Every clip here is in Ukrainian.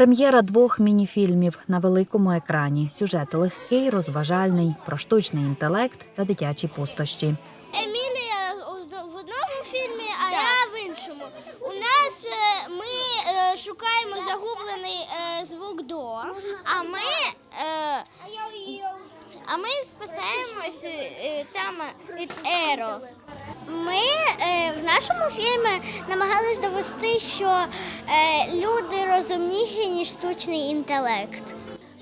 Прем'єра двох мініфільмів на великому екрані. Сюжет легкий, розважальний, про штучний інтелект та дитячі пустощі. Емілія в одному фільмі, а я в іншому. У нас е, ми е, шукаємо загублений е, звук до, а ми, а ми спасаємось е, там від Еро. Ми фільмі намагались довести, що е, люди розумніші, ніж штучний інтелект.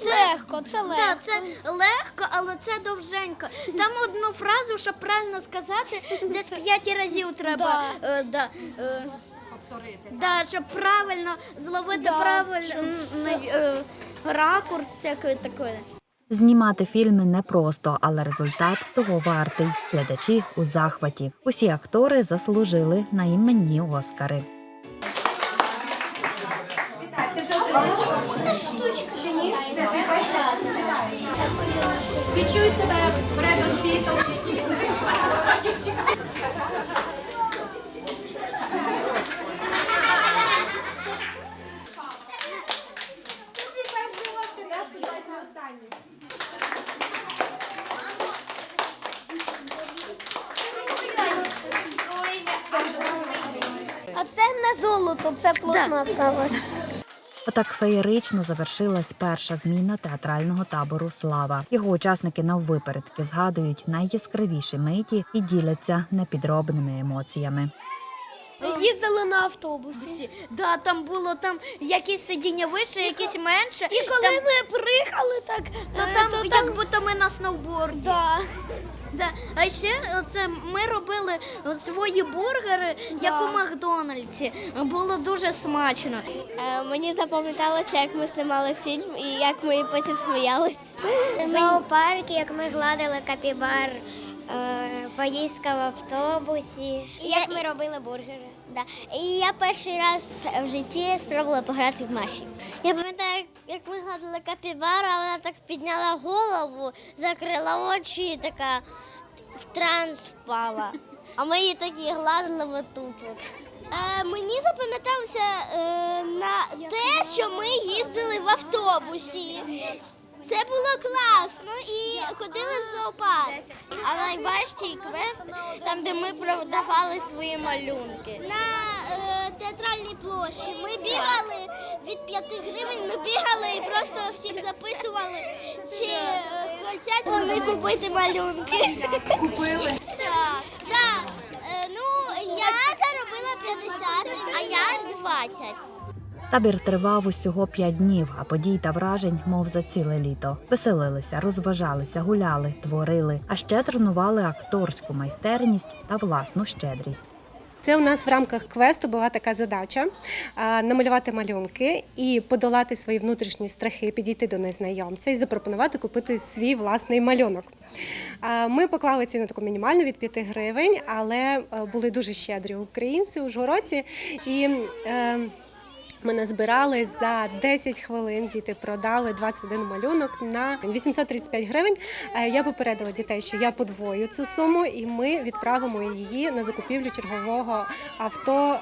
Це легко, це легко. Так, це легко, але це довженько. Там одну фразу, щоб правильно сказати, десь п'ять разів треба. е, да, е, Да, щоб правильно зловити Да, правильний щоб е, ракурс всякої такої. Знімати фільми непросто, але результат того вартий. Глядачі у захваті. Усі актори заслужили на іменні Оскари. Відчуй себе Бредом Пітом. Останній. А це не золото, це пластмаса. Отак феєрично завершилась перша зміна театрального табору Слава. Його учасники наввипередки згадують найяскравіші миті і діляться непідробними емоціями. Їздили на автобусі. Да, там було там якісь сидіння вище, якісь менше. І коли ми приїхали, так То е, там, то як будто ми на сноуборді. да. Да. А ще це ми робили свої бургери, як у Макдональдсі. Було дуже смачно. мені запам'яталося, як ми знімали фільм і як ми потім сміялись. В зоопарку, як ми гладили капібар, е, поїздка в автобусі, і як ми робили бургери. Да. І я перший раз в житті спробувала пограти в мафію. Я пам'ятаю, як ми гладили капібару, а вона так підняла голову, закрила очі і така в транс впала. А ми її так і гладили отут. От. Е, мені запам'яталося е, на те, що ми їздили в автобусі. Це було класно і ходили в зоопарк. А найбільший квест, там, де ми продавали свої малюнки. На е, театральній площі ми бігали від 5 гривень, ми бігали і просто всіх запитували, чи е, хочуть вони купити малюнки. Купили? Так. так. Е, ну, я заробила 50, а я 20. Табір тривав усього п'ять днів, а подій та вражень, мов за ціле літо. Веселилися, розважалися, гуляли, творили, а ще тренували акторську майстерність та власну щедрість. Це у нас в рамках квесту була така задача намалювати малюнки і подолати свої внутрішні страхи, підійти до незнайомця і запропонувати купити свій власний малюнок. Ми поклали ціну таку мінімальну від 5 гривень, але е, були дуже щедрі українці у жгороці і. Ми назбирали за 10 хвилин. Діти продали 21 малюнок на 835 гривень. Е, Я попередила дітей, що я подвою цю суму, і ми відправимо її на закупівлю чергового авто е,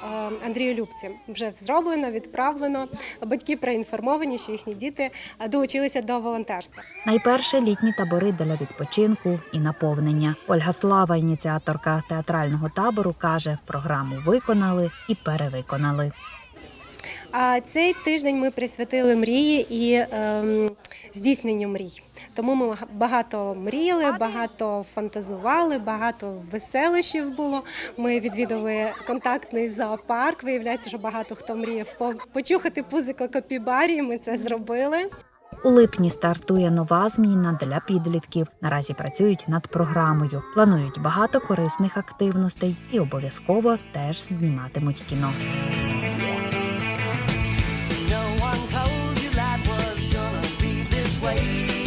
Андрію Любці. Вже зроблено, відправлено. Батьки проінформовані, що їхні діти е, долучилися до волонтерства. Найперше літні табори для відпочинку і наповнення. Ольга Слава, ініціаторка театрального табору, каже, програму виконали і перевиконали. А цей тиждень ми присвятили мрії і ем, здійсненню мрій. Тому ми багато мріяли, багато фантазували, багато веселощів було. Ми відвідали контактний зоопарк. Виявляється, що багато хто мріяв по- почухати пузико капібарі. Ми це зробили. У липні стартує нова зміна для підлітків. Наразі працюють над програмою. Планують багато корисних активностей і обов'язково теж зніматимуть кіно. place.